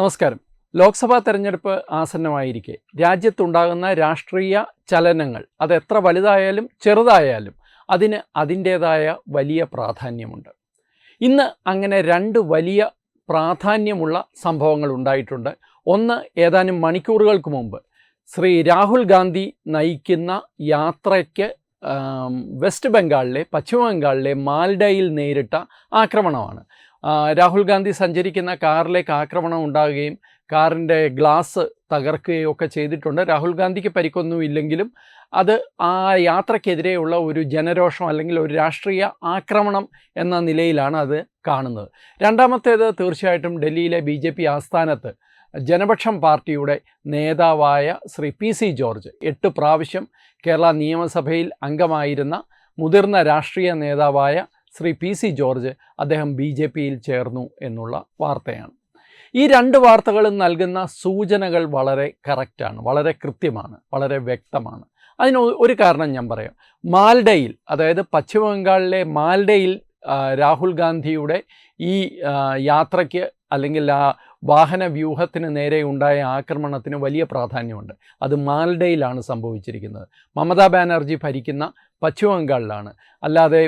നമസ്കാരം. ലോക്സഭാ തെരഞ്ഞെടുപ്പ് ആസന്നമായിരിക്കെ. രാജ്യത്തുണ്ടാകുന്ന രാഷ്ട്രീയ ചലനങ്ങൾ അത് എത്ര വലുതായാലും ചെറുതായാലും അതിന് അതിന്റേതായ വലിയ പ്രാധാന്യമുണ്ട്. ഇന്ന് അങ്ങനെ രണ്ട് വലിയ പ്രാധാന്യമുള്ള സംഭവങ്ങൾ ഉണ്ടായിട്ടുണ്ട്. ഒന്ന് ഏതാനും മണിക്കൂറുകൾക്ക് മുമ്പ് ശ്രീ രാഹുൽ ഗാന്ധി നയിക്കുന്ന യാത്രയ്ക്ക് വെസ്റ്റ് ബംഗാളിലെ പശ്ചിമ ബംഗാളിലെ മാൽഡയിൽ നേരിട്ട ആക്രമണമാണ്. രാഹുൽ ഗാന്ധി സഞ്ചരിക്കുന്ന കാറിലേക്ക് ആക്രമണം ഉണ്ടാകുകയും കാറിന്റെ ഗ്ലാസ് തകർക്കുകയും ഒക്കെ ചെയ്തിട്ടുണ്ട്. രാഹുൽ ഗാന്ധിക്ക് പരിക്കൊന്നും ഇല്ലെങ്കിലും അത് ആ യാത്രയ്ക്കെതിരെയുള്ള ഒരു ജനരോഷം അല്ലെങ്കിൽ ഒരു രാഷ്ട്രീയ ആക്രമണം എന്ന നിലയിലാണ് അത് കാണുന്നത്. രണ്ടാമത്തേത് തീർച്ചയായിട്ടും ഡൽഹിയിലെ ബി ജെ പി ആസ്ഥാനത്ത് ജനപക്ഷം പാർട്ടിയുടെ നേതാവായ ശ്രീ പി സി ജോർജ് എട്ട് പ്രാവശ്യം കേരള നിയമസഭയിൽ അംഗമായിരുന്ന മുതിർന്ന രാഷ്ട്രീയ നേതാവായ ശ്രീ പി സി ജോർജ് അദ്ദേഹം ബി ജെ പിയിൽ ചേർന്നു എന്നുള്ള വാർത്തയാണ്. ഈ രണ്ട് വാർത്തകളും നൽകുന്ന സൂചനകൾ വളരെ കറക്റ്റാണ് വളരെ കൃത്യമാണ് വളരെ വ്യക്തമാണ്. അതിന് ഒരു കാരണം ഞാൻ പറയാം. മാൽഡയിൽ അതായത് പശ്ചിമ ബംഗാളിലെ മാൽഡയിൽ രാഹുൽ ഗാന്ധിയുടെ ഈ യാത്രയ്ക്ക് അല്ലെങ്കിൽ ആ വാഹന വ്യൂഹത്തിന് നേരെ ഉണ്ടായ ആക്രമണത്തിന് വലിയ പ്രാധാന്യമുണ്ട്. അത് മാൽഡയിലാണ് സംഭവിച്ചിരിക്കുന്നത്. മമതാ ബാനർജി ഭരിക്കുന്ന പശ്ചിമ ബംഗാളിലാണ്. അല്ലാതെ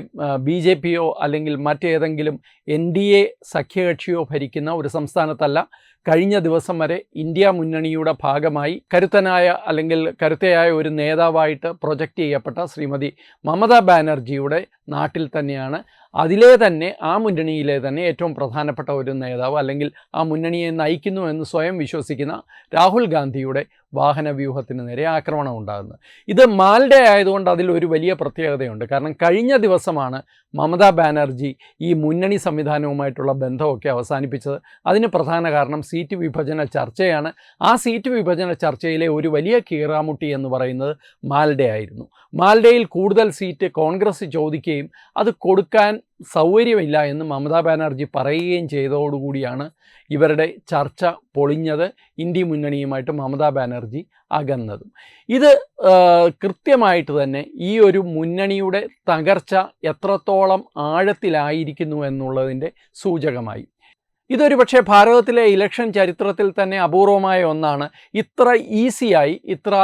ബി ജെ പിയോ അല്ലെങ്കിൽ മറ്റേതെങ്കിലും എൻ ഡി എ സഖ്യകക്ഷിയോ ഭരിക്കുന്ന ഒരു സംസ്ഥാനത്തല്ല. കഴിഞ്ഞ ദിവസം വരെ ഇന്ത്യ മുന്നണിയുടെ ഭാഗമായി കരുത്തനായ അല്ലെങ്കിൽ കരുത്തയായ ഒരു നേതാവായിട്ട് പ്രൊജക്റ്റ് ചെയ്യപ്പെട്ട ശ്രീമതി മമതാ ബാനർജിയുടെ നാട്ടിൽ തന്നെയാണ് അതിലെ തന്നെ ആ മുന്നണിയിലെ തന്നെ ഏറ്റവും പ്രധാനപ്പെട്ട ഒരു നേതാവ് അല്ലെങ്കിൽ ആ മുന്നണിയെ നയിക്കുന്നു എന്ന് സ്വയം വിശ്വസിക്കുന്ന രാഹുൽ ഗാന്ധിയുടെ വാഹന വ്യൂഹത്തിന് നേരെ ആക്രമണം ഉണ്ടാകുന്നത്. ഇത് മാൽഡേ ആയതുകൊണ്ട് അതിൽ ഒരു വലിയ പ്രത്യേകതയുണ്ട്. കാരണം കഴിഞ്ഞ ദിവസമാണ് മമതാ ബാനർജി ഈ മുന്നണി സംവിധാനവുമായിട്ടുള്ള ബന്ധമൊക്കെ അവസാനിപ്പിച്ചത്. അതിന് പ്രധാന കാരണം സീറ്റ് വിഭജന ചർച്ചയാണ്. ആ സീറ്റ് വിഭജന ചർച്ചയിലെ ഒരു വലിയ കീറാമുട്ടി എന്ന് പറയുന്നത് മാൽഡേ ആയിരുന്നു. മാൽഡയിൽ കൂടുതൽ സീറ്റ് കോൺഗ്രസ് ചോദിക്കുകയും അത് കൊടുക്കാൻ സൗകര്യമില്ല എന്ന് മമതാ ബാനർജി പറയുകയും ചെയ്തതോടുകൂടിയാണ് ഇവരുടെ ചർച്ച പൊളിഞ്ഞത്. ഇന്ത്യ മുന്നണിയുമായിട്ട് മമതാ ബാനർജി അകന്നതും. ഇത് കൃത്യമായിട്ട് തന്നെ ഈ ഒരു മുന്നണിയുടെ തകർച്ച എത്രത്തോളം ആഴത്തിലായിരിക്കുന്നു എന്നുള്ളതിന്റെ സൂചകമായി. ഇതൊരു പക്ഷേ ഭാരതത്തിലെ ഇലക്ഷൻ ചരിത്രത്തിൽ തന്നെ അപൂർവമായ ഒന്നാണ്. ഇത്ര ഈസിയായി ഇത്ര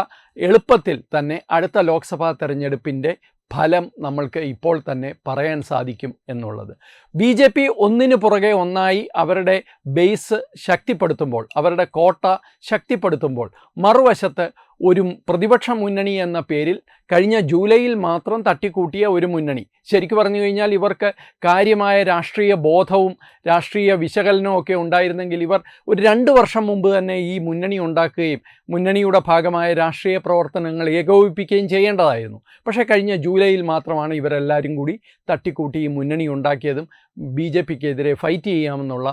എളുപ്പത്തിൽ തന്നെ അടുത്ത ലോക്സഭാ തെരഞ്ഞെടുപ്പിന്റെ ഫലം നമ്മൾക്ക് ഇപ്പോൾ തന്നെ പറയാൻ സാധിക്കും എന്നുള്ളത്. ബി ജെ പി ഒന്നിനു പുറകെ ഒന്നായി അവരുടെ ബേസ് ശക്തിപ്പെടുത്തുമ്പോൾ അവരുടെ കോട്ട ശക്തിപ്പെടുത്തുമ്പോൾ മറുവശത്ത് ഒരു പ്രതിപക്ഷ മുന്നണി എന്ന പേരിൽ കഴിഞ്ഞ ജൂലൈയിൽ മാത്രം തട്ടിക്കൂട്ടിയ ഒരു മുന്നണി. ശരിക്കു പറഞ്ഞു കഴിഞ്ഞാൽ ഇവർക്ക് കാര്യമായ രാഷ്ട്രീയ ബോധവും രാഷ്ട്രീയ വിശകലനവും ഒക്കെ ഉണ്ടായിരുന്നെങ്കിൽ ഇവർ ഒരു രണ്ട് വർഷം മുമ്പ് തന്നെ ഈ മുന്നണി ഉണ്ടാക്കുകയും മുന്നണിയുടെ ഭാഗമായ രാഷ്ട്രീയ പ്രവർത്തനങ്ങൾ ഏകോപിപ്പിക്കുകയും ചെയ്യേണ്ടതായിരുന്നു. പക്ഷേ കഴിഞ്ഞ ജൂലൈയിൽ മാത്രമാണ് ഇവരെല്ലാവരും കൂടി തട്ടിക്കൂട്ടി ഈ മുന്നണി ഉണ്ടാക്കിയതും ബി ജെ പിക്കെതിരെ ഫൈറ്റ് ചെയ്യാമെന്നുള്ള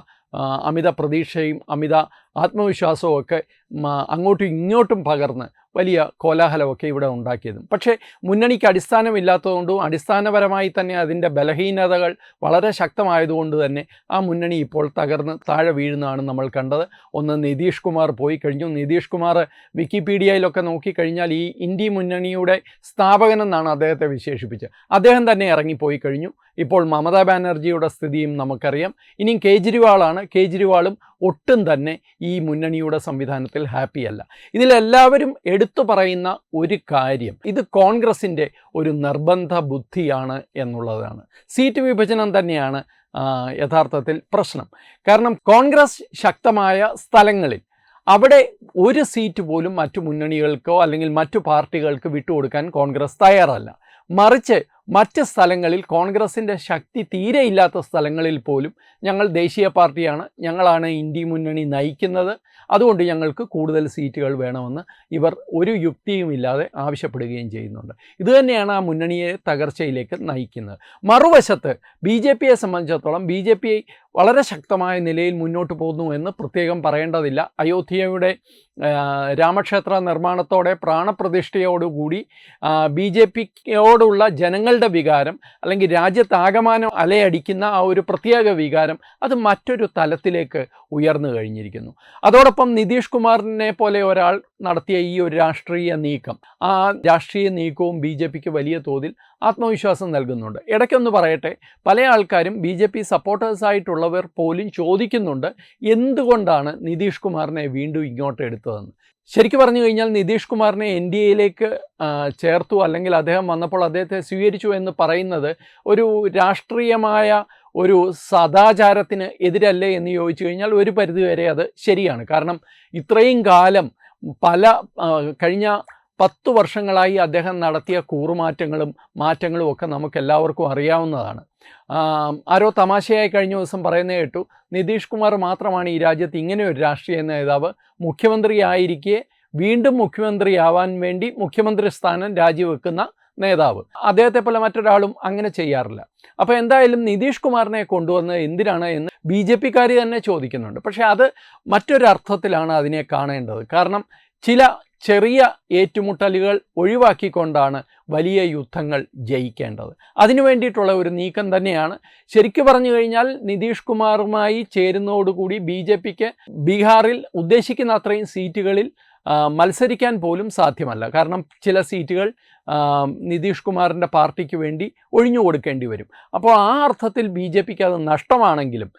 അമിത പ്രതീക്ഷയും അമിത ആത്മവിശ്വാസവും ഒക്കെ അങ്ങോട്ടും ഇങ്ങോട്ടും പകർന്ന് വലിയ കോലാഹലമൊക്കെ ഇവിടെ ഉണ്ടാക്കിയതും. പക്ഷേ മുന്നണിക്ക് അടിസ്ഥാനമില്ലാത്തതുകൊണ്ടും അടിസ്ഥാനപരമായി തന്നെ അതിന്റെ ബലഹീനതകൾ വളരെ ശക്തമായതുകൊണ്ട് തന്നെ ആ മുന്നണി ഇപ്പോൾ തകർന്ന് താഴെ വീഴുന്നതാണ് നമ്മൾ കണ്ടത്. ഒന്ന് നിതീഷ് കുമാർ പോയി കഴിഞ്ഞു. നിതീഷ് കുമാർ വിക്കിപീഡിയയിലൊക്കെ നോക്കിക്കഴിഞ്ഞാൽ ഈ ഇന്ത്യ മുന്നണിയുടെ സ്ഥാപകനെന്നാണ് അദ്ദേഹത്തെ വിശേഷിപ്പിച്ചത്. അദ്ദേഹം തന്നെ ഇറങ്ങിപ്പോയി കഴിഞ്ഞു. ഇപ്പോൾ മമതാ ബാനർജിയുടെ സ്ഥിതിയും നമുക്കറിയാം. ഇനിയും കേജ്രിവാളാണ്. കേജ്രിവാളും ഒട്ടും തന്നെ ഈ മുന്നണിയുടെ സംവിധാനത്തിൽ ഹാപ്പിയല്ല. ഇതിലെല്ലാവരും എടുത്തു പറയുന്ന ഒരു കാര്യം. ഇത് കോൺഗ്രസിന്റെ ഒരു നിർബന്ധ ബുദ്ധിയാണ് എന്നുള്ളതാണ്. സീറ്റ് വിഭജനം തന്നെയാണ് യഥാർത്ഥത്തിൽ പ്രശ്നം. കാരണം കോൺഗ്രസ് ശക്തമായ സ്ഥലങ്ങളിൽ അവിടെ ഒരു സീറ്റ് പോലും മറ്റു മുന്നണികൾക്കോ അല്ലെങ്കിൽ മറ്റു പാർട്ടികൾക്ക് വിട്ടുകൊടുക്കാൻ കോൺഗ്രസ് തയ്യാറല്ല. മറിച്ച് മറ്റ് സ്ഥലങ്ങളിൽ കോൺഗ്രസിന്റെ ശക്തി തീരെ ഇല്ലാത്ത സ്ഥലങ്ങളിൽ പോലും ഞങ്ങൾ ദേശീയ പാർട്ടിയാണ്. ഞങ്ങളാണ് ഇന്ത്യ മുന്നണി നയിക്കുന്നത്. അതുകൊണ്ട് ഞങ്ങൾക്ക് കൂടുതൽ സീറ്റുകൾ വേണമെന്ന് ഇവർ ഒരു യുക്തിയുമില്ലാതെ ആവശ്യപ്പെടുകയും ചെയ്യുന്നുണ്ട്. ഇതുതന്നെയാണ് ആ മുന്നണിയെ തകർച്ചയിലേക്ക് നയിക്കുന്നത്. മറുവശത്ത് ബി ജെ പിയെ സംബന്ധിച്ചിടത്തോളം ബി ജെ പി വളരെ ശക്തമായ നിലയിൽ മുന്നോട്ട് പോകുന്നു എന്ന് പ്രത്യേകം പറയേണ്ടതില്ല. അയോധ്യയുടെ രാമക്ഷേത്ര നിർമ്മാണത്തോടെ പ്രാണപ്രതിഷ്ഠയോടുകൂടി ബി ജെ പിയോടുള്ള ജനങ്ങളുടെ വികാരം അല്ലെങ്കിൽ രാജ്യത്താകമാനം അലയടിക്കുന്ന ആ ഒരു പ്രത്യേക വികാരം അത് മറ്റൊരു തലത്തിലേക്ക് ഉയർന്നു കഴിഞ്ഞിരിക്കുന്നു. അതോടൊപ്പം നിതീഷ് കുമാറിനെ പോലെ ഒരാൾ നടത്തിയ ഈ ഒരു രാഷ്ട്രീയ നീക്കം ആ രാഷ്ട്രീയ നീക്കവും ബി ജെ പിക്ക് വലിയ തോതിൽ ആത്മവിശ്വാസം നൽകുന്നുണ്ട്. ഇടയ്ക്കൊന്ന് പറയട്ടെ പല ആൾക്കാരും ബി ജെ പി സപ്പോർട്ടേഴ്സായിട്ടുള്ളവർ പോലും ചോദിക്കുന്നുണ്ട് എന്തുകൊണ്ടാണ് നിതീഷ് കുമാറിനെ വീണ്ടും ഇങ്ങോട്ട് എടുത്തതെന്ന്. ശരിക്കും പറഞ്ഞു കഴിഞ്ഞാൽ നിതീഷ് കുമാറിനെ എൻ ഡി എയിലേക്ക് ചേർത്തു അല്ലെങ്കിൽ അദ്ദേഹം വന്നപ്പോൾ അദ്ദേഹത്തെ സ്വീകരിച്ചു എന്ന് പറയുന്നത് ഒരു രാഷ്ട്രീയമായ ഒരു സദാചാരത്തിന് എതിരല്ലേ എന്ന് ചോദിച്ചു കഴിഞ്ഞാൽ ഒരു പരിധിവരെ അത് ശരിയാണ്. കാരണം ഇത്രയും കാലം പല കഴിഞ്ഞ പത്തു വർഷങ്ങളായി അദ്ദേഹം നടത്തിയ കൂറുമാറ്റങ്ങളും മാറ്റങ്ങളും ഒക്കെ നമുക്ക് എല്ലാവർക്കും അറിയാവുന്നതാണ് ആരോ തമാശയായി കഴിഞ്ഞ ദിവസം പറയുന്ന കേട്ടു നിതീഷ് കുമാർ മാത്രമാണ് ഈ രാജ്യത്ത് ഇങ്ങനെ ഒരു രാഷ്ട്രീയ നേതാവ്. മുഖ്യമന്ത്രിയായിരിക്കെ വീണ്ടും മുഖ്യമന്ത്രിയാവാൻ വേണ്ടി മുഖ്യമന്ത്രി സ്ഥാനം രാജിവെക്കുന്ന നേതാവ്. അദ്ദേഹത്തെ പോലെ മറ്റൊരാളും അങ്ങനെ ചെയ്യാറില്ല. അപ്പോൾ എന്തായാലും നിതീഷ് കുമാറിനെ കൊണ്ടുവന്ന് എന്തിനാണ് എന്ന് ബി ജെ പിക്കാർ തന്നെ ചോദിക്കുന്നുണ്ട്. പക്ഷേ അത് മറ്റൊരർത്ഥത്തിലാണ് അതിനെ കാണേണ്ടത്. കാരണം ചില ചെറിയ ഏറ്റുമുട്ടലുകൾ ഒഴിവാക്കിക്കൊണ്ടാണ് വലിയ യുദ്ധങ്ങൾ ജയിക്കേണ്ടത്. അതിനു വേണ്ടിയിട്ടുള്ള ഒരു നീക്കം തന്നെയാണ്. ശരിക്കു പറഞ്ഞു കഴിഞ്ഞാൽ നിതീഷ് കുമാറുമായി ചേരുന്നതോടുകൂടി ബി ജെ പിക്ക് ബീഹാറിൽ ഉദ്ദേശിക്കുന്ന അത്രയും സീറ്റുകളിൽ മത്സരിക്കാൻ പോലും സാധ്യമല്ല. കാരണം ചില സീറ്റുകൾ നിതീഷ് കുമാറിന്റെ പാർട്ടിക്ക് വേണ്ടി ഒഴിഞ്ഞു കൊടുക്കേണ്ടി വരും. അപ്പോൾ ആ അർത്ഥത്തിൽ ബി ജെ പിക്ക് അത് നഷ്ടമാണെങ്കിലും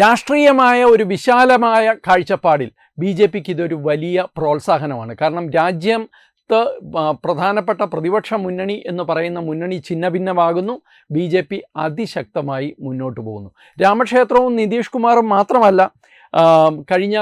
രാഷ്ട്രീയമായ ഒരു വിശാലമായ കാഴ്ചപ്പാടിൽ ബി ജെ പിക്ക് ഇതൊരു വലിയ പ്രോത്സാഹനമാണ്. കാരണം രാജ്യം പ്രധാനപ്പെട്ട പ്രതിപക്ഷ മുന്നണി എന്ന് പറയുന്ന മുന്നണി ഛിന്നഭിന്നമാകുന്നു. ബി ജെ പി അതിശക്തമായി മുന്നോട്ട് പോകുന്നു. രാമക്ഷേത്രവും നിതീഷ് കുമാറും മാത്രമല്ല കഴിഞ്ഞ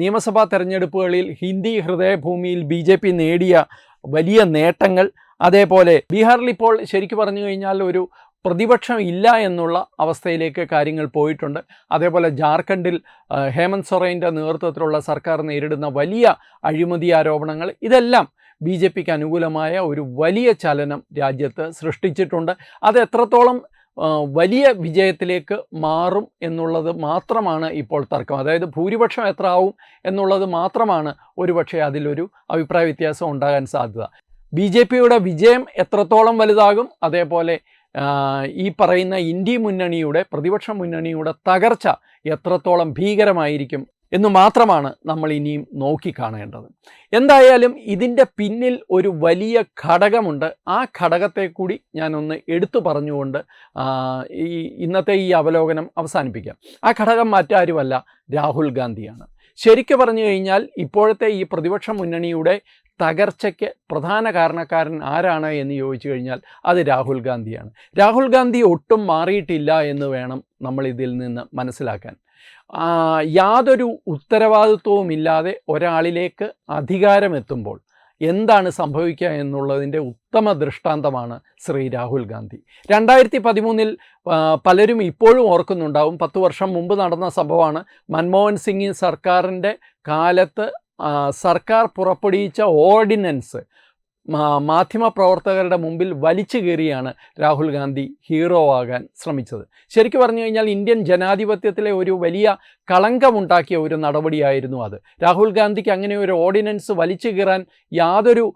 നിയമസഭാ തെരഞ്ഞെടുപ്പുകളിൽ ഹിന്ദി ഹൃദയഭൂമിയിൽ ബി ജെ പി നേടിയ വലിയ നേട്ടങ്ങൾ. അതേപോലെ ബീഹാറിൽ ഇപ്പോൾ ശരിക്കു പറഞ്ഞു കഴിഞ്ഞാൽ ഒരു പ്രതിപക്ഷം ഇല്ല എന്നുള്ള അവസ്ഥയിലേക്ക് കാര്യങ്ങൾ പോയിട്ടുണ്ട്. അതേപോലെ ജാർഖണ്ഡിൽ ഹേമന്ത് സൊറൈന്റെ നേതൃത്വത്തിലുള്ള സർക്കാർ നേരിടുന്ന വലിയ അഴിമതി ആരോപണങ്ങൾ ഇതെല്ലാം ബി ജെ പിക്ക് അനുകൂലമായ ഒരു വലിയ ചലനം രാജ്യത്ത് സൃഷ്ടിച്ചിട്ടുണ്ട്. അത് എത്രത്തോളം വലിയ വിജയത്തിലേക്ക് മാറും എന്നുള്ളത് മാത്രമാണ് ഇപ്പോൾ തർക്കം. അതായത് ഭൂരിപക്ഷം എത്ര ആവും എന്നുള്ളത് മാത്രമാണ് ഒരുപക്ഷെ അതിലൊരു അഭിപ്രായ വ്യത്യാസം ഉണ്ടാകാൻ സാധ്യത. ബി ജെ പിയുടെ വിജയം എത്രത്തോളം വലുതാകും? അതേപോലെ ഈ പറയുന്ന ഇന്ത്യ മുന്നണിയുടെ പ്രതിപക്ഷ മുന്നണിയുടെ തകർച്ച എത്രത്തോളം ഭീകരമായിരിക്കും? എന്ന് മാത്രമാണ് നമ്മൾ ഇനിയും നോക്കിക്കാണേണ്ടത് എന്തായാലും ഇതിന്റെ പിന്നിൽ ഒരു വലിയ ഘടകമുണ്ട്. ആ ഘടകത്തെ കൂടി ഞാനൊന്ന് എടുത്തു പറഞ്ഞുകൊണ്ട് ഈ ഇന്നത്തെ ഈ അവലോകനം അവസാനിപ്പിക്കാം. ആ ഘടകം മറ്റാരുമല്ല രാഹുൽ ഗാന്ധിയാണ്. ശരിക്കു പറഞ്ഞു കഴിഞ്ഞാൽ ഇപ്പോഴത്തെ ഈ പ്രതിപക്ഷ മുന്നണിയുടെ തകർച്ചയ്ക്ക് പ്രധാന കാരണക്കാരൻ ആരാണ് എന്ന് ചോദിച്ചു കഴിഞ്ഞാൽ അത് രാഹുൽ ഗാന്ധിയാണ്. രാഹുൽ ഗാന്ധി ഒട്ടും മാറിയിട്ടില്ല എന്ന് വേണം നമ്മൾ ഇതിൽ നിന്ന് മനസ്സിലാക്കാൻ. യാതൊരു ഉത്തരവാദിത്വവുമില്ലാതെ ഒരാളിലേക്ക് അധികാരമെത്തുമ്പോൾ എന്താണ് സംഭവിക്കുക എന്നുള്ളതിന്റെ ഉത്തമ ദൃഷ്ടാന്തമാണ് ശ്രീ രാഹുൽ ഗാന്ധി. രണ്ടായിരത്തി പതിമൂന്നിൽ പലരും ഇപ്പോഴും ഓർക്കുന്നുണ്ടാവും പത്ത് വർഷം മുമ്പ് നടന്ന സംഭവമാണ് മൻമോഹൻ സിംഗ് സർക്കാരിന്റെ കാലത്ത് സർക്കാർ പുറപ്പെടുവിച്ച ഓർഡിനൻസ് മാ- മാധ്യമപ്രവർത്തകരുടെ മുമ്പിൽ വലിച്ചു കയറിയാണ് രാഹുൽ ഗാന്ധി ഹീറോ ആകാൻ ശ്രമിച്ചത്. ശരിക്കും പറഞ്ഞു കഴിഞ്ഞാൽ ഇന്ത്യൻ ജനാധിപത്യത്തിലെ ഒരു വലിയ കളങ്കമുണ്ടാക്കിയ ഒരു നടപടിയായിരുന്നു അത്. രാഹുൽ ഗാന്ധിക്ക് അങ്ങനെ ഒരു ഓർഡിനൻസ് വലിച്ചു കീറാൻ യാതൊരു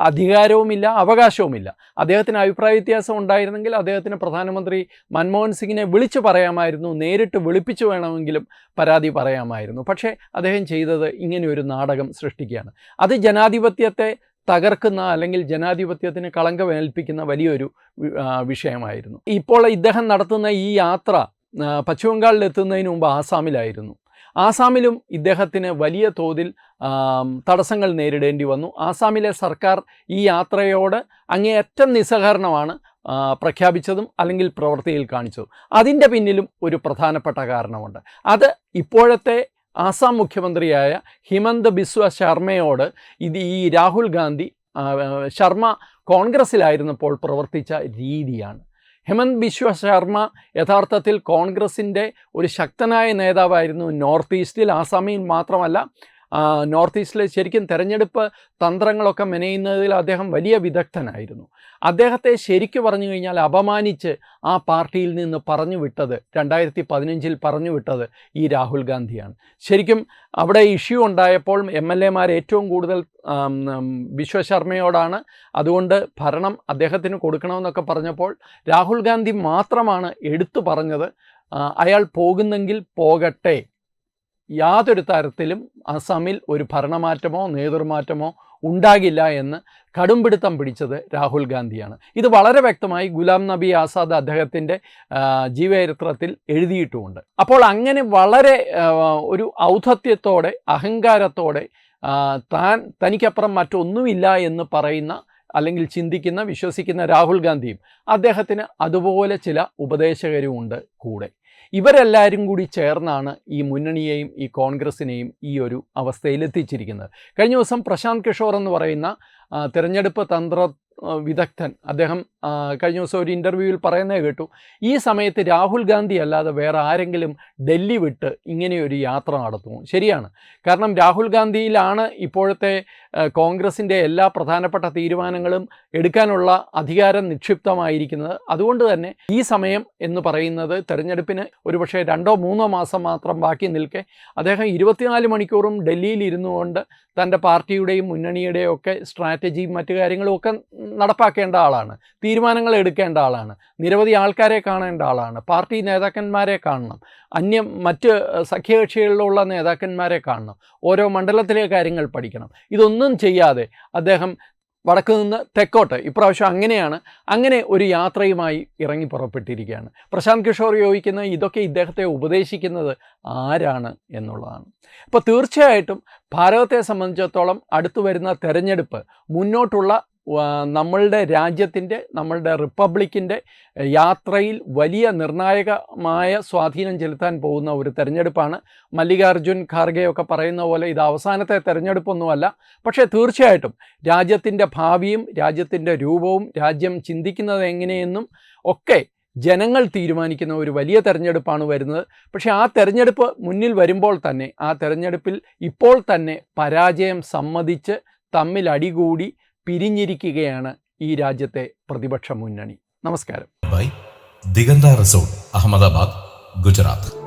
അധികാരവുമില്ല അവകാശവുമില്ല. അദ്ദേഹത്തിന് അഭിപ്രായ വ്യത്യാസം ഉണ്ടായിരുന്നെങ്കിൽ അദ്ദേഹത്തിന് പ്രധാനമന്ത്രി മൻമോഹൻ സിംഗിനെ വിളിച്ചു പറയാമായിരുന്നു നേരിട്ട് വിളിപ്പിച്ചു വേണമെങ്കിലും പരാതി പറയാമായിരുന്നു. പക്ഷേ അദ്ദേഹം ചെയ്തത് ഇങ്ങനെ ഒരു നാടകം സൃഷ്ടിക്കുകയാണ്. അത് ജനാധിപത്യത്തെ തകർക്കുന്ന അല്ലെങ്കിൽ ജനാധിപത്യത്തിന് കളങ്കമേൽപ്പിക്കുന്ന വലിയൊരു വിഷയമായിരുന്നു. ഇപ്പോൾ ഇദ്ദേഹം നടത്തുന്ന ഈ യാത്ര പശ്ചിമബംഗാളിൽ പശ്ചിമ എത്തുന്നതിന് മുമ്പ് ആസാമിലായിരുന്നു. ആസാമിലും ഇദ്ദേഹത്തിന് വലിയ തോതിൽ തടസ്സങ്ങൾ നേരിടേണ്ടി വന്നു. ആസാമിലെ സർക്കാർ ഈ യാത്രയോട് അങ്ങേയറ്റം നിസ്സഹകരണമാണ് പ്രഖ്യാപിച്ചതും അല്ലെങ്കിൽ പ്രവൃത്തിയിൽ കാണിച്ചതും. അതിന്റെ പിന്നിലും ഒരു പ്രധാനപ്പെട്ട കാരണമുണ്ട്. അത് ഇപ്പോഴത്തെ ആസാം മുഖ്യമന്ത്രിയായ ഹിമന്ത് ബിസ്വ ശർമ്മയോട് ഇത് ഈ രാഹുൽ ഗാന്ധി ശർമ്മ കോൺഗ്രസ്സിലായിരുന്നപ്പോൾ പ്രവർത്തിച്ച രീതിയാണ്. ഹിമന്ത് ബിശ്വ ശർമ്മ യഥാർത്ഥത്തിൽ കോൺഗ്രസിന്റെ ഒരു ശക്തനായ നേതാവായിരുന്നു നോർത്ത് ഈസ്റ്റിൽ ആസാമിൽ മാത്രമല്ല നോർത്ത് ഈസ്റ്റിലെ ശരിക്കും തെരഞ്ഞെടുപ്പ് തന്ത്രങ്ങളൊക്കെ മെനയുന്നതിൽ അദ്ദേഹം വലിയ വിദഗ്ധനായിരുന്നു. അദ്ദേഹത്തെ ശരിക്കു പറഞ്ഞു കഴിഞ്ഞാൽ അപമാനിച്ച് ആ പാർട്ടിയിൽ നിന്ന് പറഞ്ഞു വിട്ടത് രണ്ടായിരത്തി പതിനഞ്ചിൽ പറഞ്ഞു വിട്ടത് ഈ രാഹുൽ ഗാന്ധിയാണ്. ശരിക്കും അവിടെ ഇഷ്യൂ ഉണ്ടായപ്പോൾ എം എൽ എമാർ ഏറ്റവും കൂടുതൽ വിശ്വശർമ്മയോടാണ്. അതുകൊണ്ട് ഭരണം അദ്ദേഹത്തിന് കൊടുക്കണമെന്നൊക്കെ പറഞ്ഞപ്പോൾ രാഹുൽ ഗാന്ധി മാത്രമാണ് എടുത്തു പറഞ്ഞത് അയാൾ പോകുന്നെങ്കിൽ പോകട്ടെ യാതൊരു തരത്തിലും അസമിൽ ഒരു ഭരണമാറ്റമോ നേതൃമാറ്റമോ ഉണ്ടാകില്ല എന്ന് കടുംപിടുത്തം പിടിച്ചത് രാഹുൽ ഗാന്ധിയാണ്. ഇത് വളരെ വ്യക്തമായി ഗുലാം നബി ആസാദ് അദ്ദേഹത്തിന്റെ ജീവചരിത്രത്തിൽ എഴുതിയിട്ടുമുണ്ട്. അപ്പോൾ അങ്ങനെ വളരെ ഒരു ഔദ്ധത്യത്തോടെ അഹങ്കാരത്തോടെ താൻ തനിക്കപ്പുറം മറ്റൊന്നുമില്ല എന്ന് പറയുന്ന അല്ലെങ്കിൽ ചിന്തിക്കുന്ന വിശ്വസിക്കുന്ന രാഹുൽ ഗാന്ധിയും അദ്ദേഹത്തിന് അതുപോലെ ചില ഉപദേശകരുമുണ്ട് കൂടെ. ഇവരെല്ലാവരും കൂടി ചേർന്നാണ് ഈ മുന്നണിയെയും ഈ കോൺഗ്രസിനെയും ഈ ഒരു അവസ്ഥയിലെത്തിച്ചിരിക്കുന്നത്. കഴിഞ്ഞ ദിവസം പ്രശാന്ത് കിഷോർ എന്ന് പറയുന്ന തിരഞ്ഞെടുപ്പ് തന്ത്ര വിദഗ്ധൻ. അദ്ദേഹം കഴിഞ്ഞ ദിവസം ഒരു ഇന്റർവ്യൂവിൽ പറയുന്നത് കേട്ടു. ഈ സമയത്ത് രാഹുൽ ഗാന്ധി അല്ലാതെ വേറെ ആരെങ്കിലും ഡൽഹി വിട്ട് ഇങ്ങനെയൊരു യാത്ര നടത്തുന്നു ശരിയാണ്. കാരണം രാഹുൽ ഗാന്ധിയിലാണ് ഇപ്പോഴത്തെ കോൺഗ്രസിന്റെ എല്ലാ പ്രധാനപ്പെട്ട തീരുമാനങ്ങളും എടുക്കാനുള്ള അധികാരം നിക്ഷിപ്തമായിരിക്കുന്നത്. അതുകൊണ്ട് തന്നെ ഈ സമയം എന്ന് പറയുന്നത് തെരഞ്ഞെടുപ്പിന് ഒരുപക്ഷെ രണ്ടോ മൂന്നോ മാസം മാത്രം ബാക്കി നിൽക്കെ. അദ്ദേഹം ഇരുപത്തിനാല് മണിക്കൂറും ഡൽഹിയിൽ ഇരുന്നുകൊണ്ട് തന്റെ പാർട്ടിയുടെയും മുന്നണിയുടെയും ഒക്കെ സ്ട്രാറ്റജിയും മറ്റു കാര്യങ്ങളും ഒക്കെ നടപ്പാക്കേണ്ട ആളാണ്. തീരുമാനങ്ങൾ എടുക്കേണ്ട ആളാണ്. നിരവധി ആൾക്കാരെ കാണേണ്ട ആളാണ്. പാർട്ടി നേതാക്കന്മാരെ കാണണം. അന്യം മറ്റ് സഖ്യകക്ഷികളിലുള്ള നേതാക്കന്മാരെ കാണണം. ഓരോ മണ്ഡലത്തിലെ കാര്യങ്ങൾ പഠിക്കണം. ഇതൊന്നും ചെയ്യാതെ അദ്ദേഹം വടക്ക് നിന്ന് തെക്കോട്ട് ഇപ്രാവശ്യം അങ്ങനെയാണ് അങ്ങനെ ഒരു യാത്രയുമായി ഇറങ്ങി പുറപ്പെട്ടിരിക്കുകയാണ്. പ്രശാന്ത് കിഷോർ യോജിക്കുന്ന ഇതൊക്കെ ഇദ്ദേഹത്തെ ഉപദേശിക്കുന്നത് ആരാണ് എന്നുള്ളതാണ്. അപ്പോൾ തീർച്ചയായിട്ടും ഭാരതത്തെ സംബന്ധിച്ചിടത്തോളം അടുത്തു വരുന്ന തെരഞ്ഞെടുപ്പ് മുന്നോട്ടുള്ള നമ്മളുടെ രാജ്യത്തിന്റെ നമ്മളുടെ റിപ്പബ്ലിക്കിന്റെ യാത്രയിൽ വലിയ നിർണായകമായ സ്വാധീനം ചെലുത്താൻ പോകുന്ന ഒരു തെരഞ്ഞെടുപ്പാണ്. മല്ലികാർജുൻ ഖാർഗെയൊക്കെ പറയുന്ന പോലെ ഇത് അവസാനത്തെ തെരഞ്ഞെടുപ്പൊന്നുമല്ല. പക്ഷേ തീർച്ചയായിട്ടും രാജ്യത്തിന്റെ ഭാവിയും രാജ്യത്തിന്റെ രൂപവും രാജ്യം ചിന്തിക്കുന്നത് എങ്ങനെയെന്നും ഒക്കെ ജനങ്ങൾ തീരുമാനിക്കുന്ന ഒരു വലിയ തെരഞ്ഞെടുപ്പാണ് വരുന്നത്. പക്ഷേ ആ തെരഞ്ഞെടുപ്പ് മുന്നിൽ വരുമ്പോൾ തന്നെ ആ തെരഞ്ഞെടുപ്പിൽ ഇപ്പോൾ തന്നെ പരാജയം സമ്മതിച്ച് തമ്മിൽ അടികൂടി പിരിഞ്ഞിരിക്കുകയാണ് ഈ രാജ്യത്തെ പ്രതിപക്ഷ മുന്നണി. നമസ്കാരം. ബൈ. ദിഗന്ത റിസോർട്ട് അഹമ്മദാബാദ് ഗുജറാത്ത്.